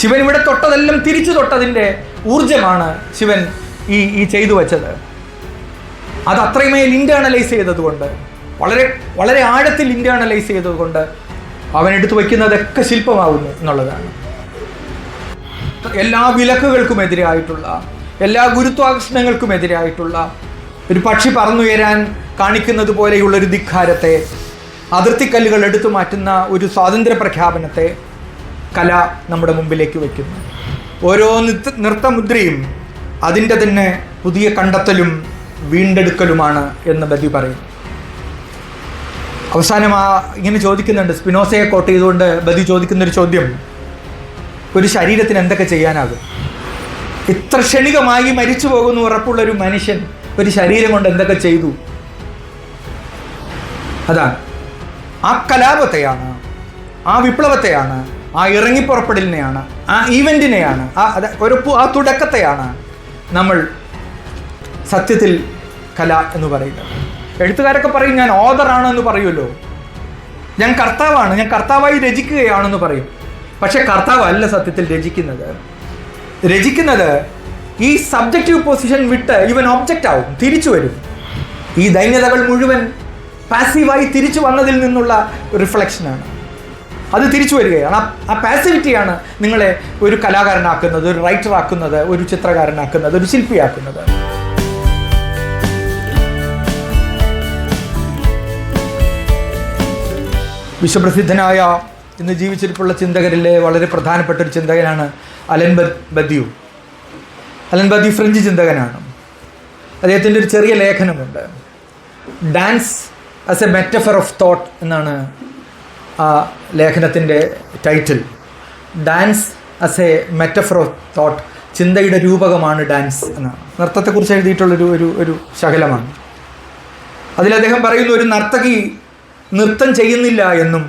ശിവൻ ഇവിടെ തൊട്ടതെല്ലാം തിരിച്ചു തൊട്ടതിന്റെ ഊർജമാണ് ശിവൻ ഈ ഈ ചെയ്തു വച്ചത്. അത് അത്രയുമേൽ ഇന്റേർണലൈസ് ചെയ്തതുകൊണ്ട് വളരെ വളരെ ആഴത്തിൽ ഇന്റേർണലൈസ് ചെയ്തതുകൊണ്ട് അവൻ എടുത്തു വയ്ക്കുന്നതൊക്കെ ശില്പമാകുന്നു എന്നുള്ളതാണ്. എല്ലാ വിലക്കുകൾക്കും എതിരായിട്ടുള്ള എല്ലാ ഗുരുത്വാകർഷണങ്ങൾക്കും എതിരായിട്ടുള്ള ഒരു പക്ഷി പറന്നുയരാൻ കാണിക്കുന്നത് പോലെയുള്ളൊരു ധിക്കാരത്തെ അതിർത്തിക്കല്ലുകൾ എടുത്തു മാറ്റുന്ന ഒരു സ്വാതന്ത്ര്യ പ്രഖ്യാപനത്തെ കല നമ്മുടെ മുമ്പിലേക്ക് വയ്ക്കുന്നു. ഓരോ നൃത്ത നൃത്തമുദ്രയും അതിന്റെ തന്നെ പുതിയ കണ്ടെത്തലും വീണ്ടെടുക്കലുമാണ് എന്ന് ബദി പറയും അവസാനം ആ ഇങ്ങനെ ചോദിക്കുന്നുണ്ട് സ്പിനോസയെ കോട്ട് ചെയ്തുകൊണ്ട് ബദി ചോദിക്കുന്നൊരു ചോദ്യം ഒരു ശരീരത്തിന് എന്തൊക്കെ ചെയ്യാനാകും? ഇത്ര ക്ഷണികമായി മരിച്ചു പോകുന്നു ഉറപ്പുള്ള ഒരു മനുഷ്യൻ ഒരു ശരീരം കൊണ്ട് എന്തൊക്കെ ചെയ്തു? അതാണ്. ആ കലാപത്തെയാണ് ആ വിപ്ലവത്തെയാണ് ആ ഇറങ്ങിപ്പുറപ്പെടലിനെയാണ് ആ ഈവന്റിനെയാണ് ആ ഒരു ആ തുടക്കത്തെയാണ് നമ്മൾ സത്യത്തിൽ കല എന്ന് പറയുന്നത്. എഴുത്തുകാരൊക്കെ പറയും ഞാൻ ഓദറാണ് എന്ന് പറയുമല്ലോ. ഞാൻ കർത്താവാണ് ഞാൻ കർത്താവായി രചിക്കുകയാണെന്ന് പറയും. പക്ഷേ കർത്താവല്ല സത്യത്തിൽ രചിക്കുന്നത്. രചിക്കുന്നത് ഈ സബ്ജക്റ്റീവ് പൊസിഷൻ വിട്ട് ഇവൻ ഒബ്ജക്റ്റ് ആവും തിരിച്ചു വരും. ഈ ദൈന്യതകൾ മുഴുവൻ പാസീവായി തിരിച്ചു വന്നതിൽ നിന്നുള്ള റിഫ്ലക്ഷനാണ് അത് തിരിച്ചു വരികയാണ്. ആ പാസിവിറ്റിയാണ് നിങ്ങളെ ഒരു കലാകാരനാക്കുന്നത് ഒരു റൈറ്റർ ആക്കുന്നത് ഒരു ചിത്രകാരനാക്കുന്നത് ഒരു ശില്പിയാക്കുന്നത്. വിശ്വപ്രസിദ്ധനായ ഇന്ന് ജീവിച്ചിരിപ്പുള്ള ചിന്തകരിലെ വളരെ പ്രധാനപ്പെട്ട ഒരു ചിന്തകനാണ് Alain Badiou. Alain Badiou French ചിന്തകനാണ്. അദ്ദേഹത്തിന്റെ ഒരു ചെറിയ ലേഖനമുണ്ട്. Dance as a metaphor of thought എന്നാണ് ആ ലേഖനത്തിന്റെ title. Dance as a metaphor of thought ചിന്തയുടെ രൂപകമാണ് ഡാൻസ് എന്നാണ് നൃത്തത്തെക്കുറിച്ച് എഴുതിയിട്ടുള്ളൊരു ഒരു ഒരു ശകലമാണ്. അതിൽ അദ്ദേഹം പറയുന്നു ഒരു നർത്തകി നൃത്തം ചെയ്യുന്നില്ല എന്നും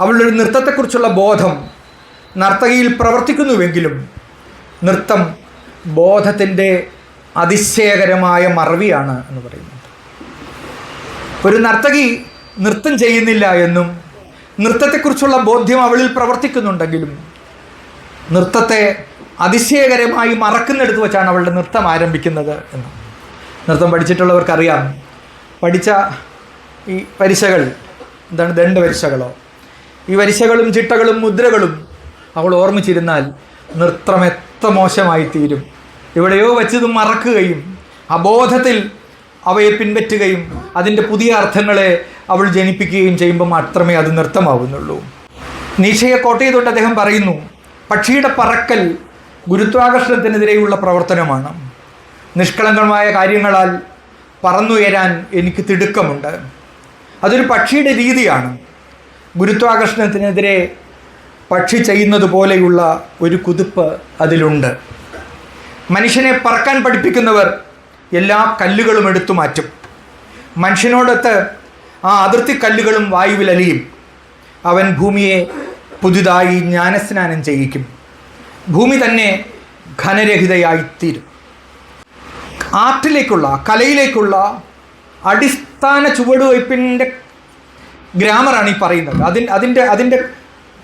അവളുടെ ഒരു നൃത്തത്തെക്കുറിച്ചുള്ള ബോധം നർത്തകിയിൽ പ്രവർത്തിക്കുന്നുവെങ്കിലും നൃത്തം ബോധത്തിന്റെ അതിശയകരമായ മറവിയാണ് എന്ന് പറയുന്നത് ഒരു നർത്തകി നൃത്തം ചെയ്യുന്നില്ല എന്നും നൃത്തത്തെക്കുറിച്ചുള്ള ബോധ്യം അവളിൽ പ്രവർത്തിക്കുന്നുണ്ടെങ്കിലും നൃത്തത്തെ അതിശയകരമായി മറക്കുന്നെടുത്ത് വെച്ചാണ് അവളുടെ നൃത്തം ആരംഭിക്കുന്നത് എന്ന്. നൃത്തം പഠിച്ചിട്ടുള്ളവർക്കറിയാം. പഠിച്ച ഈ പരിശകൾ എന്താണ് ദണ്ഡ് വരിശകളോ ഈ വരിശകളും ചിട്ടകളും മുദ്രകളും അവൾ ഓർമ്മിച്ചിരുന്നാൽ നൃത്തം എത്ര മോശമായി തീരും എവിടെയോ വെച്ചത് മറക്കുകയും അബോധത്തിൽ അവയെ പിൻപറ്റുകയും അതിന്റെ പുതിയ അർത്ഥങ്ങളെ അവൾ ജനിപ്പിക്കുകയും ചെയ്യുമ്പോൾ മാത്രമേ അത് നൃത്തമാവുന്നുള്ളൂ. നീശയെ കോട്ട് ചെയ്തുകൊണ്ട് അദ്ദേഹം പറയുന്നു പക്ഷിയുടെ പറക്കൽ ഗുരുത്വാകർഷണത്തിനെതിരെയുള്ള പ്രവർത്തനമാണ്. നിഷ്കളങ്കമായ കാര്യങ്ങളാൽ പറന്നുയരാൻ എനിക്ക് തിടുക്കമുണ്ട്. അതൊരു പക്ഷിയുടെ രീതിയാണ്. ഗുരുത്വാകർഷണത്തിനെതിരെ പക്ഷി ചെയ്യുന്നത് പോലെയുള്ള ഒരു കുതിപ്പ് അതിലുണ്ട്. മനുഷ്യനെ പറക്കാൻ പഠിപ്പിക്കുന്നവർ എല്ലാ കല്ലുകളും എടുത്തു മാറ്റും. മനുഷ്യനോടൊത്ത് ആ അതിർത്തി കല്ലുകളും വായുവിലലിയും അവൻ ഭൂമിയെ പുതുതായി ജ്ഞാനസ്നാനം ചെയ്യിക്കും. ഭൂമി തന്നെ ഘനരഹിതയായിത്തീരും. ആർട്ടിലേക്കുള്ള കലയിലേക്കുള്ള അടിസ്ഥാന ചുവടുവയ്പ്പിന്റെ ഗ്രാമറാണ് ഈ പറയുന്നത്. അതിൻ അതിന്റെ അതിന്റെ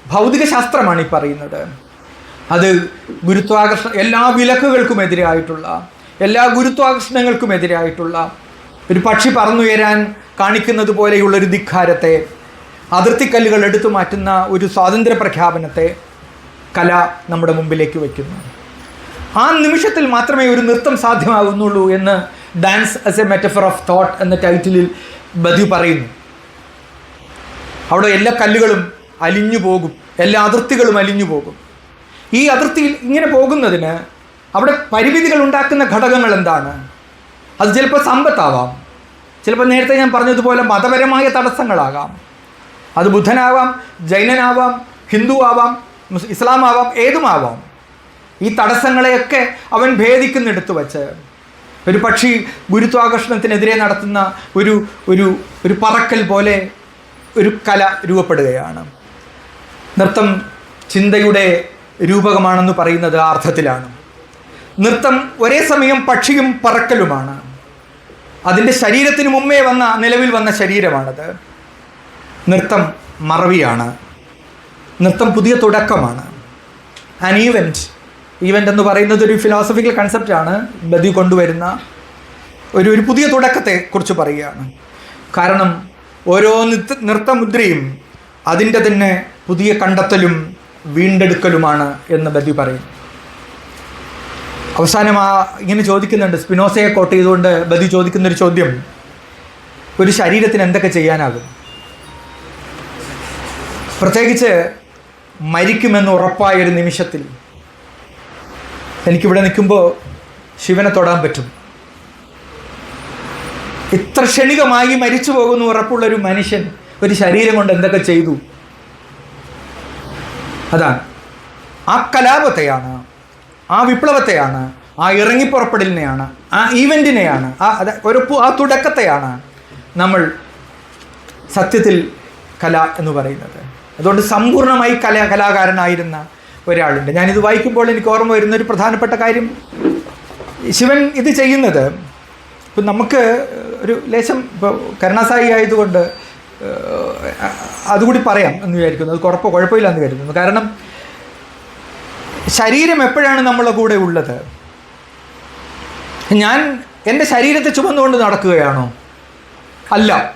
ഭൗതിക ശാസ്ത്രമാണ് ഈ പറയുന്നത്. അത് ഗുരുത്വാകർഷണ എല്ലാ വിലക്കുകൾക്കും എതിരായിട്ടുള്ള എല്ലാ ഗുരുത്വാകർഷണങ്ങൾക്കും എതിരായിട്ടുള്ള ഒരു പക്ഷി പറന്നുയരാൻ കാണിക്കുന്നത് പോലെയുള്ളൊരു ധിക്കാരത്തെ അതിർത്തിക്കല്ലുകൾ എടുത്തു മാറ്റുന്ന ഒരു സ്വാതന്ത്ര്യ പ്രഖ്യാപനത്തെ കല നമ്മുടെ മുമ്പിലേക്ക് വയ്ക്കുന്നു. ആ നിമിഷത്തിൽ മാത്രമേ ഒരു നൃത്തം സാധ്യമാകുന്നുള്ളൂ എന്ന് dance as a metaphor of thought എന്ന ടൈറ്റിലിൽ ബദു പറയുന്നു. അവിടെ എല്ലാ കല്ലുകളും അലിഞ്ഞു പോകും എല്ലാ അതിർത്തികളും അലിഞ്ഞു പോകും. ഈ അതിർത്തിയിൽ ഇങ്ങനെ പോകുന്നതിന് അവിടെ പരിമിതികൾ ഉണ്ടാക്കുന്ന ഘടകങ്ങൾ എന്താണ്? അത് ചിലപ്പോൾ സമ്പത്താവാം. ചിലപ്പോൾ നേരത്തെ ഞാൻ പറഞ്ഞതുപോലെ മതപരമായ തടസ്സങ്ങളാകാം. അത് ബുദ്ധനാവാം ജൈനനാവാം ഹിന്ദു ആവാം ഇസ്ലാം ആവാം ഏതുമാവാം. ഈ തടസ്സങ്ങളെയൊക്കെ അവൻ ഭേദിക്കുന്നിടത്ത് വച്ച് ഒരു പക്ഷി ഗുരുത്വാകർഷണത്തിനെതിരെ നടത്തുന്ന ഒരു ഒരു ഒരു പറക്കൽ പോലെ ഒരു കല രൂപപ്പെടുകയാണ്. നൃത്തം ചിന്തയുടെ രൂപകമാണെന്ന് പറയുന്നത് അർത്ഥത്തിലാണ്. നൃത്തം ഒരേ സമയം പക്ഷിയും പറക്കലുമാണ്. അതിന്റെ ശരീരത്തിന് മുമ്പേ വന്ന നിലവിൽ വന്ന ശരീരമാണത്. നൃത്തം മറവിയാണ്. നൃത്തം പുതിയ തുടക്കമാണ്. ആൻ ഈവന്റ് ഈവന്റ് എന്ന് പറയുന്നത് ഒരു ഫിലോസഫിക്കൽ കൺസെപ്റ്റാണ് ബദി കൊണ്ടുവരുന്ന ഒരു ഒരു പുതിയ തുടക്കത്തെ കുറിച്ച് പറയുകയാണ്. കാരണം ഓരോ നൃത്ത നൃത്തമുദ്രയും അതിന്റെ തന്നെ പുതിയ കണ്ടെത്തലും വീണ്ടെടുക്കലുമാണ് എന്ന് ബദി പറയും അവസാനം ആ ഇങ്ങനെ ചോദിക്കുന്നുണ്ട്. സ്പിനോസയെ കോട്ട് ചെയ്തുകൊണ്ട് ബദി ചോദിക്കുന്നൊരു ചോദ്യം. ഒരു ശരീരത്തിന് എന്തൊക്കെ ചെയ്യാനാകും? പ്രത്യേകിച്ച് മരിക്കുമെന്ന് ഉറപ്പായ ഒരു നിമിഷത്തിൽ എനിക്കിവിടെ നിൽക്കുമ്പോൾ ശിവനെ തൊടാൻ പറ്റും. ഇത്ര ക്ഷണികമായി മരിച്ചു പോകുന്ന ഉറപ്പുള്ളൊരു മനുഷ്യൻ ഒരു ശരീരം കൊണ്ട് എന്തൊക്കെ ചെയ്തു? അതാണ്. ആ കലാപത്തെയാണ് ആ വിപ്ലവത്തെയാണ് ആ ഇറങ്ങിപ്പുറപ്പെടലിനെയാണ് ആ ഈവന്റിനെയാണ് ആ അത് ഒരു ആ തുടക്കത്തെയാണ് നമ്മൾ സത്യത്തിൽ കല എന്ന് പറയുന്നത്. അതുകൊണ്ട് സമ്പൂർണമായി കല കലാകാരനായിരുന്ന ഒരാളുണ്ട്. ഞാനിത് വായിക്കുമ്പോൾ എനിക്ക് ഓർമ്മ വരുന്ന ഒരു പ്രധാനപ്പെട്ട കാര്യം. ശിവൻ ഇത് ചെയ്യുന്നത് ഇപ്പം നമുക്ക് ഒരു ലേശം ഇപ്പോൾ കരുണാസായി ആയതുകൊണ്ട് അതുകൂടി പറയാം എന്ന് വിചാരിക്കുന്നു. അത് കുഴപ്പം കുഴപ്പമില്ല എന്ന് കരുതുന്നു കാരണം ശരീരം എപ്പോഴാണ് നമ്മളെ കൂടെ ഉള്ളത്? ഞാൻ എന്റെ ശരീരത്തെ ചുമന്നുകൊണ്ട് നടക്കുകയാണോ? അല്ല.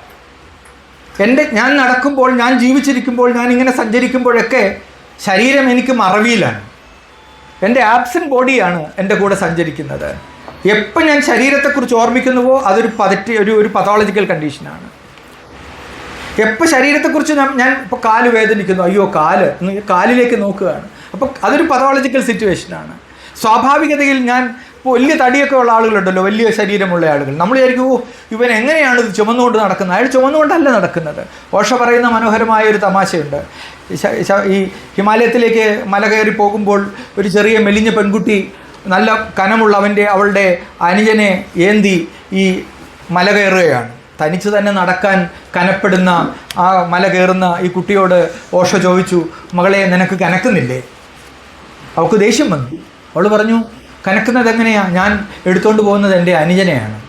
എന്റെ ഞാൻ നടക്കുമ്പോൾ ഞാൻ ജീവിച്ചിരിക്കുമ്പോൾ ഞാൻ ഇങ്ങനെ സഞ്ചരിക്കുമ്പോഴൊക്കെ ശരീരം എനിക്ക് മറവിയിലാണ്. എന്റെ ആബ്സെന്റ് ബോഡിയാണ് എന്റെ കൂടെ സഞ്ചരിക്കുന്നത്. എപ്പോൾ ഞാൻ ശരീരത്തെക്കുറിച്ച് ഓർമ്മിക്കുന്നുവോ അതൊരു പതറ്റി ഒരു ഒരു പതോളജിക്കൽ കണ്ടീഷനാണ് എപ്പോൾ ശരീരത്തെക്കുറിച്ച് ഞാൻ ഞാൻ ഇപ്പോൾ കാൽ വേദനിക്കുന്നു. അയ്യോ കാൽ കാലിലേക്ക് നോക്കുകയാണ്. അപ്പോൾ അതൊരു പതോളജിക്കൽ സിറ്റുവേഷനാണ് സ്വാഭാവികതയിൽ ഞാൻ ഇപ്പോൾ വലിയ തടിയൊക്കെ ഉള്ള ആളുകളുണ്ടല്ലോ വലിയ ശരീരമുള്ള ആളുകൾ. നമ്മൾ വിചാരിക്കും ഓ ഇവൻ എങ്ങനെയാണ് ഇത് ചുമന്നുകൊണ്ട് നടക്കുന്നത്? അയാൾ ചുമന്നുകൊണ്ടല്ല നടക്കുന്നത്. ഓഷ പറയുന്ന മനോഹരമായ ഒരു തമാശയുണ്ട്. ഈ ഹിമാലയത്തിലേക്ക് മല കയറി പോകുമ്പോൾ ഒരു ചെറിയ മെലിഞ്ഞ പെൺകുട്ടി നല്ല കനമുള്ള അവന്റെ അവളുടെ അനുജനെ ഏന്തി ഈ മല കയറുകയാണ്. തനിച്ച് തന്നെ നടക്കാൻ കനപ്പെടുന്ന ആ മല കയറുന്ന ഈ കുട്ടിയോട് ഓഷ ചോദിച്ചു മകളെ നിനക്ക് കനക്കുന്നില്ലേ? അവൾക്ക് ദേഷ്യം വന്നു. അവൾ പറഞ്ഞു കനക്കുന്നത് എങ്ങനെയാണ് ഞാൻ എടുത്തുകൊണ്ട് പോകുന്നത് എന്റെ അനുജനെയാണ്.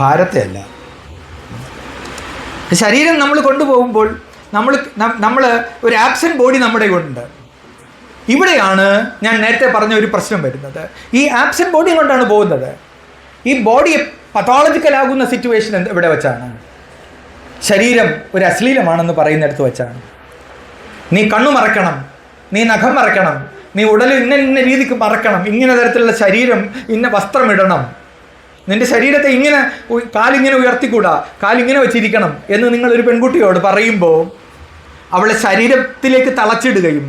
ഭാരത്തെ അല്ല. ശരീരം നമ്മൾ കൊണ്ടുപോകുമ്പോൾ നമ്മൾ നമ്മൾ ഒരു ആബ്സെന്റ് ബോഡി നമ്മുടെ ഉണ്ട് ഇവിടെയാണ് ഞാൻ നേരത്തെ പറഞ്ഞ ഒരു പ്രശ്നം വരുന്നത്. ഈ ആബ്സെന്റ് ബോഡി കൊണ്ടാണ് പോകുന്നത്. ഈ ബോഡി പത്തോളജിക്കൽ ആകുന്ന സിറ്റുവേഷൻ എന്ത് ഇവിടെ വെച്ചാണ്. ശരീരം ഒരു അശ്ലീലമാണെന്ന് പറയുന്നിടത്ത് വെച്ചാണ്. നീ കണ്ണു മറക്കണം. നീ നഖം മറക്കണം. നീ ഉടൽ ഇന്ന ഇന്ന രീതിക്ക് മറക്കണം ഇങ്ങനെ തരത്തിലുള്ള ശരീരം ഇന്ന വസ്ത്രമിടണം നിന്റെ ശരീരത്തെ ഇങ്ങനെ കാലിങ്ങനെ ഉയർത്തിക്കൂടാ. കാലിങ്ങനെ വെച്ചിരിക്കണം എന്ന് നിങ്ങൾ ഒരു പെൺകുട്ടിയോട് പറയുമ്പോൾ അവളെ ശരീരത്തിലേക്ക് തളച്ചിടുകയും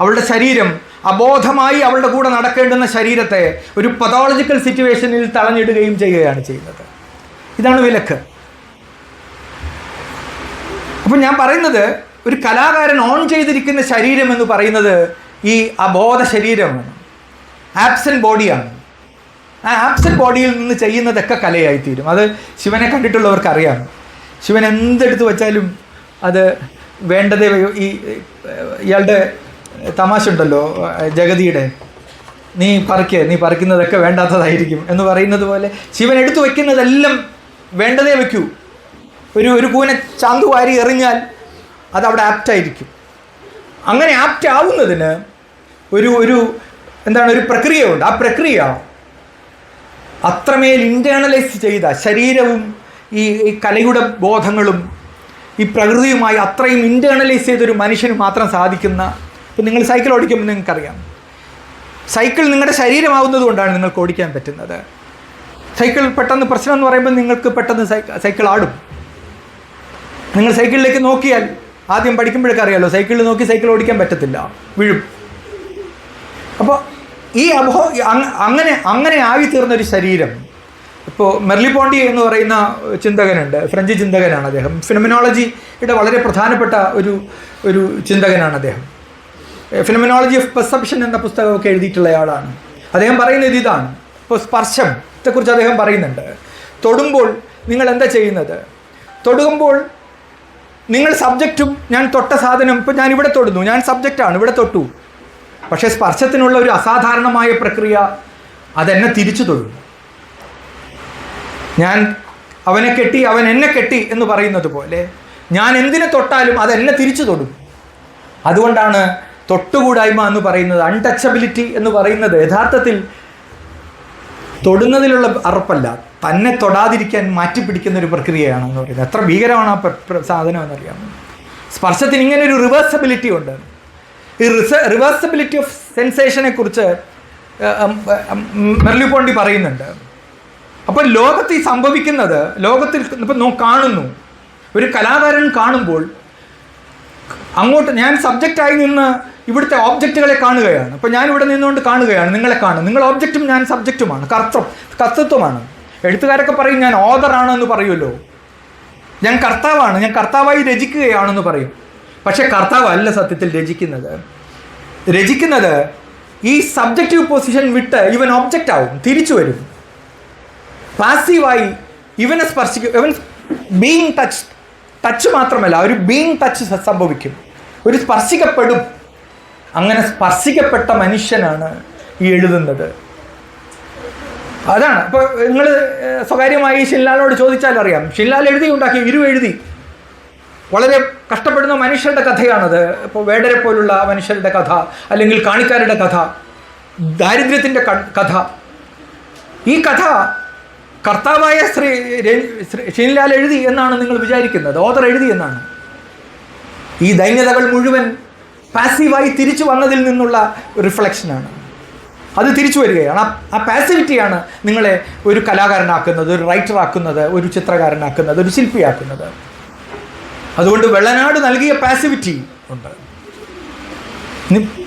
അവളുടെ ശരീരം അബോധമായി അവളുടെ കൂടെ നടക്കേണ്ടുന്ന ശരീരത്തെ ഒരു പതോളജിക്കൽ സിറ്റുവേഷനിൽ തളഞ്ഞിടുകയും ചെയ്യുകയാണ് ചെയ്യുന്നത്. ഇതാണ് വിലക്ക്. അപ്പം ഞാൻ പറയുന്നത് ഒരു കലാകാരൻ ഓൺ ചെയ്തിരിക്കുന്ന ശരീരം എന്ന് പറയുന്നത് ഈ അബോധ ശരീരമാണ് ആബ്സെന്റ് ബോഡിയാണ്. ആ ആബ്സെന്റ് ബോഡിയിൽ നിന്ന് ചെയ്യുന്നതൊക്കെ കലയായിത്തീരും. അത് ശിവനെ കണ്ടിട്ടുള്ളവർക്ക് അറിയാം ശിവൻ എന്തെടുത്ത് വെച്ചാലും അത് വേണ്ടതേ ഈ ഇയാളുടെ തമാശ ഉണ്ടല്ലോ ജഗതിയുടെ. നീ പറിക്കുക നീ പറിക്കുന്നതൊക്കെ വേണ്ടാത്തതായിരിക്കും എന്ന് പറയുന്നത് പോലെ ശിവൻ എടുത്തു വയ്ക്കുന്നതെല്ലാം വേണ്ടതേ വയ്ക്കൂ ഒരു ഒരു കൂനെ ചാന്തു വാരി എറിഞ്ഞാൽ അത് അവിടെ ആപ്റ്റായിരിക്കും. അങ്ങനെ ആപ്റ്റ് ആവുന്നതിന് ഒരു ഒരു എന്താണ് ഒരു പ്രക്രിയയുണ്ട്. ആ പ്രക്രിയ അത്രമേൽ ഇന്റേണലൈസ് ചെയ്ത ശരീരവും ഈ കലയുടെ ബോധങ്ങളും ഈ പ്രകൃതിയുമായി അത്രയും ഇന്റേണലൈസ് ചെയ്തൊരു മനുഷ്യന് മാത്രം സാധിക്കുന്ന ഇപ്പം നിങ്ങൾ സൈക്കിൾ ഓടിക്കുമ്പോൾ നിങ്ങൾക്കറിയാം. സൈക്കിൾ നിങ്ങളുടെ ശരീരമാവുന്നത് കൊണ്ടാണ് നിങ്ങൾക്ക് ഓടിക്കാൻ പറ്റുന്നത്. സൈക്കിൾ പെട്ടെന്ന് പ്രശ്നം എന്ന് പറയുമ്പോൾ നിങ്ങൾക്ക് പെട്ടെന്ന് സൈക്കിൾ ആടും. നിങ്ങൾ സൈക്കിളിലേക്ക് നോക്കിയാൽ ആദ്യം പഠിക്കുമ്പോഴൊക്കെ അറിയാലോ സൈക്കിളിൽ നോക്കി സൈക്കിൾ ഓടിക്കാൻ പറ്റത്തില്ല. വീഴും. അപ്പോൾ ഈ അബോ അങ്ങനെ അങ്ങനെ അങ്ങനെ ആയിത്തീർന്നൊരു ശരീരം. ഇപ്പോൾ മെർലിപോണ്ടി എന്ന് പറയുന്ന ചിന്തകനുണ്ട്. ഫ്രഞ്ച് ചിന്തകനാണ് അദ്ദേഹം. ഫിനമിനോളജിയുടെ വളരെ പ്രധാനപ്പെട്ട ഒരു ഒരു ചിന്തകനാണ് അദ്ദേഹം. ഫിനമിനോളജി ഓഫ് പെർസെപ്ഷൻ എന്ന പുസ്തകമൊക്കെ എഴുതിയിട്ടുള്ള ആളാണ്. അദ്ദേഹം പറയുന്നത് ഇതാണ്. ഇപ്പോൾ സ്പർശത്തെക്കുറിച്ച് അദ്ദേഹം പറയുന്നുണ്ട്. തൊടുമ്പോൾ നിങ്ങൾ എന്താ ചെയ്യുന്നത്? തൊടുമ്പോൾ നിങ്ങൾ സബ്ജക്റ്റും ഞാൻ തൊട്ട സാധനം ഇപ്പോൾ ഞാൻ ഇവിടെ തൊടുന്നു ഞാൻ സബ്ജക്റ്റാണ് ഇവിടെ തൊട്ടു. പക്ഷേ സ്പർശത്തിനുള്ള ഒരു അസാധാരണമായ പ്രക്രിയ അതെന്നെ തിരിച്ചു തൊഴുന്നു ഞാൻ അവനെ കെട്ടി അവൻ എന്നെ കെട്ടി എന്ന് പറയുന്നത് പോലെ ഞാൻ എന്തിനെ തൊട്ടാലും അതെന്നെ തിരിച്ചു തൊടും. അതുകൊണ്ടാണ് തൊട്ടുകൂടായ്മ എന്ന് പറയുന്നത് അൺടച്ചബിലിറ്റി എന്ന് പറയുന്നത് യഥാർത്ഥത്തിൽ തൊടുന്നതിലുള്ള അറപ്പല്ല തന്നെ തൊടാതിരിക്കാൻ മാറ്റിപ്പിടിക്കുന്ന ഒരു പ്രക്രിയയാണെന്ന് പറയുന്നത്. എത്ര ഭീകരമാണ് ആ സാധനം എന്നറിയാം സ്പർശത്തിന് ഇങ്ങനെ ഒരു റിവേഴ്സബിലിറ്റി ഉണ്ട്. ഈ റിസ റിവേഴ്സബിലിറ്റി ഓഫ് സെൻസേഷനെ കുറിച്ച് മെർലി പോണ്ടി പറയുന്നുണ്ട്. അപ്പോൾ ലോകത്ത് ഈ സംഭവിക്കുന്നത് ലോകത്തിൽ ഇപ്പം നോ കാണുന്നു. ഒരു കലാകാരൻ കാണുമ്പോൾ അങ്ങോട്ട് ഞാൻ സബ്ജക്റ്റായി നിന്ന് ഇവിടുത്തെ ഓബ്ജക്റ്റുകളെ കാണുകയാണ്. അപ്പോൾ ഞാൻ ഇവിടെ നിന്നുകൊണ്ട് കാണുകയാണ് നിങ്ങളെ കാണും. നിങ്ങൾ ഓബ്ജക്റ്റും ഞാൻ സബ്ജക്റ്റുമാണ് കർത്തം കർത്തൃത്വമാണ്. എഴുത്തുകാരൊക്കെ പറയും ഞാൻ ഓദറാണെന്ന് പറയുമല്ലോ. ഞാൻ കർത്താവാണ് ഞാൻ കർത്താവായി രചിക്കുകയാണെന്ന് പറയും. പക്ഷേ കർത്താവ് അല്ല സത്യത്തിൽ രചിക്കുന്നത്. രചിക്കുന്നത് ഈ സബ്ജക്റ്റീവ് പൊസിഷൻ വിട്ട് ഇവൻ ഒബ്ജക്റ്റ് ആവും തിരിച്ചു വരും. പാസീവായി ഇവനെ സ്പർശിക്കും ഇവൻ ബീങ് ടച്ച് ടച്ച് മാത്രമല്ല ഒരു ബീങ് ടച്ച് സംഭവിക്കും. ഒരു സ്പർശിക്കപ്പെടും. അങ്ങനെ സ്പർശിക്കപ്പെട്ട മനുഷ്യനാണ് ഈ എഴുതുന്നത്. അതാണ്. ഇപ്പോൾ നിങ്ങൾ സ്വകാര്യമായി ഷിൻലാലിനോട് ചോദിച്ചാൽ അറിയാം ഷിൻലാൽ എഴുതി ഉണ്ടാക്കി ഇരു എഴുതി. വളരെ കഷ്ടപ്പെടുന്ന മനുഷ്യരുടെ കഥയാണത്. ഇപ്പോൾ വേടരെ പോലുള്ള മനുഷ്യരുടെ കഥ അല്ലെങ്കിൽ കാണിക്കാരുടെ കഥ ദാരിദ്ര്യത്തിന്റെ കഥ. ഈ കഥ കർത്താവായ ശ്രീ ശ്രീനിലാൽ എഴുതി എന്നാണ് നിങ്ങൾ വിചാരിക്കുന്നത്. ഓതർ എഴുതി എന്നാണ്. ഈ ദൈന്യതകൾ മുഴുവൻ പാസീവായി തിരിച്ചു വന്നതിൽ നിന്നുള്ള റിഫ്ലക്ഷനാണ് അത് തിരിച്ചു വരികയാണ്. ആ പാസിവിറ്റിയാണ് നിങ്ങളെ ഒരു കലാകാരനാക്കുന്നത് ഒരു റൈറ്ററാക്കുന്നത് ഒരു ചിത്രകാരനാക്കുന്നത് ഒരു ശില്പിയാക്കുന്നത്. അതുകൊണ്ട് വെള്ളനാട് നൽകിയ പാസിവിറ്റി ഉണ്ട്.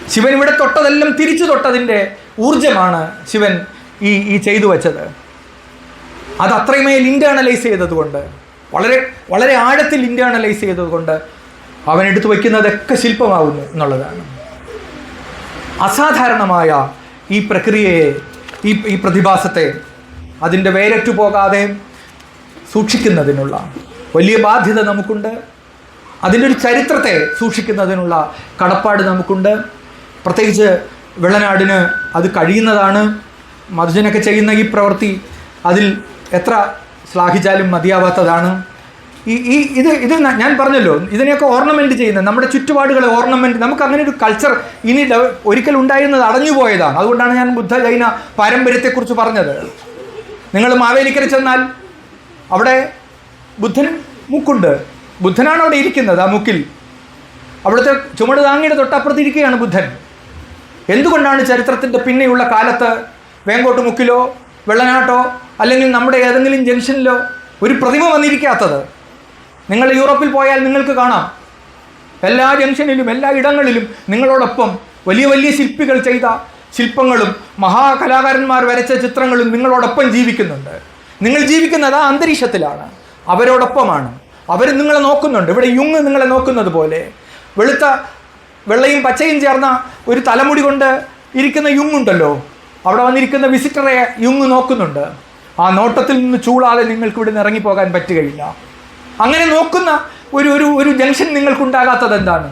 ശിവൻ ഇവിടെ തൊട്ടതെല്ലാം തിരിച്ചു തൊട്ടതിന്റെ ഊർജമാണ് ശിവൻ ഈ ഈ ചെയ്തു വച്ചത്. അത് അത്രയുമേൽ ഇന്റേണലൈസ് ചെയ്തതുകൊണ്ട് വളരെ വളരെ ആഴത്തിൽ ഇന്റേണലൈസ് ചെയ്തതുകൊണ്ട് അവൻ എടുത്തു വയ്ക്കുന്നതൊക്കെ ശില്പമാകുന്നു എന്നുള്ളതാണ്. അസാധാരണമായ ഈ പ്രക്രിയയെ ഈ ഈ പ്രതിഭാസത്തെ അതിന്റെ വേരറ്റു പോകാതെ സൂക്ഷിക്കുന്നതിനുള്ള വലിയ ബാധ്യത നമുക്കുണ്ട്. അതിന്റെ ഒരു ചരിത്രത്തെ സൂക്ഷിക്കുന്നതിനുള്ള കടപ്പാട് നമുക്കുണ്ട്. പ്രത്യേകിച്ച് വെള്ളനാടിന് അത് കഴിയുന്നതാണ്. മധുജനൊക്കെ ചെയ്യുന്ന ഈ പ്രവൃത്തി അതിൽ എത്ര ശ്ലാഘിച്ചാലും മതിയാവാത്തതാണ്. ഈ ഈ ഇത് ഇത് ഞാൻ പറഞ്ഞല്ലോ ഇതിനെയൊക്കെ ഓർണമെന്റ് ചെയ്യുന്ന നമ്മുടെ ചുറ്റുപാടുകളെ ഓർണമെന്റ് നമുക്ക് അങ്ങനെ ഒരു കൾച്ചർ ഇനി ഒരിക്കൽ ഉണ്ടായിരുന്നത് അടഞ്ഞു പോയതാണ്. അതുകൊണ്ടാണ് ഞാൻ ബുദ്ധ ജൈന പാരമ്പര്യത്തെക്കുറിച്ച് പറഞ്ഞത്. നിങ്ങൾ മാവേലിക്കര ചെന്നാൽ അവിടെ ബുദ്ധൻ മുക്കുണ്ട്. ബുദ്ധനാണ് അവിടെ ഇരിക്കുന്നത് ആ മുക്കിൽ. അവിടുത്തെ ചുമട് താങ്ങിയുടെ തൊട്ടപ്പുറത്ത് ഇരിക്കുകയാണ് ബുദ്ധൻ. എന്തുകൊണ്ടാണ് ചരിത്രത്തിന്റെ പിന്നെയുള്ള കാലത്ത് വേങ്കോട്ട് മുക്കിലോ വെള്ളനാട്ടോ അല്ലെങ്കിൽ നമ്മുടെ ഏതെങ്കിലും ജംഗ്ഷനിലോ ഒരു പ്രതിമ വന്നിരിക്കാത്തത്? നിങ്ങൾ യൂറോപ്പിൽ പോയാൽ നിങ്ങൾക്ക് കാണാം. എല്ലാ ജംഗ്ഷനിലും എല്ലാ ഇടങ്ങളിലും നിങ്ങളോടൊപ്പം വലിയ വലിയ ശില്പികൾ ചെയ്ത ശില്പങ്ങളും മഹാകലാകാരന്മാർ വരച്ച ചിത്രങ്ങളും നിങ്ങളോടൊപ്പം ജീവിക്കുന്നുണ്ട്. നിങ്ങൾ ജീവിക്കുന്നത് ആ അന്തരീക്ഷത്തിലാണ്. അവരോടൊപ്പമാണ്. അവർ നിങ്ങളെ നോക്കുന്നുണ്ട്. ഇവിടെ യുങ് നിങ്ങളെ നോക്കുന്നത് പോലെ. വെളുത്ത വെള്ളയും പച്ചയും ചേർന്ന ഒരു തലമുടി കൊണ്ട് ഇരിക്കുന്ന യുങ്ങുണ്ടല്ലോ അവിടെ വന്നിരിക്കുന്ന വിസിറ്ററെ യുങ് നോക്കുന്നുണ്ട്. ആ നോട്ടത്തിൽ നിന്ന് ചൂളാതെ നിങ്ങൾക്ക് ഇവിടെ നിന്ന് ഇറങ്ങിപ്പോകാൻ പറ്റുകയില്ല. അങ്ങനെ നോക്കുന്ന ഒരു ഒരു ഒരു ജംഗ്ഷൻ നിങ്ങൾക്കുണ്ടാകാത്തത് എന്താണ്?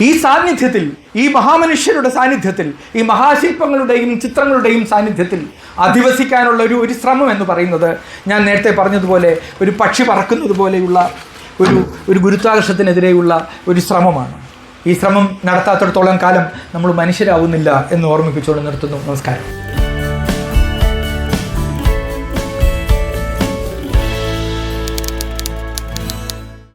ഈ സാന്നിധ്യത്തിൽ ഈ മഹാമനുഷ്യരുടെ സാന്നിധ്യത്തിൽ ഈ മഹാശില്പങ്ങളുടെയും ചിത്രങ്ങളുടെയും സാന്നിധ്യത്തിൽ അധിവസിക്കാനുള്ള ഒരു ഒരു ശ്രമം എന്ന് പറയുന്നത് ഞാൻ നേരത്തെ പറഞ്ഞതുപോലെ ഒരു പക്ഷി പറക്കുന്നത് പോലെയുള്ള ഒരു ഒരു ഗുരുത്വാകർഷത്തിനെതിരെയുള്ള ഒരു ശ്രമമാണ്. ഈ ശ്രമം നടത്താത്തിടത്തോളം കാലം നമ്മൾ മനുഷ്യരാവുന്നില്ല എന്ന് ഓർമ്മിപ്പിച്ചുകൊണ്ട് നിർത്തുന്നു. നമസ്കാരം.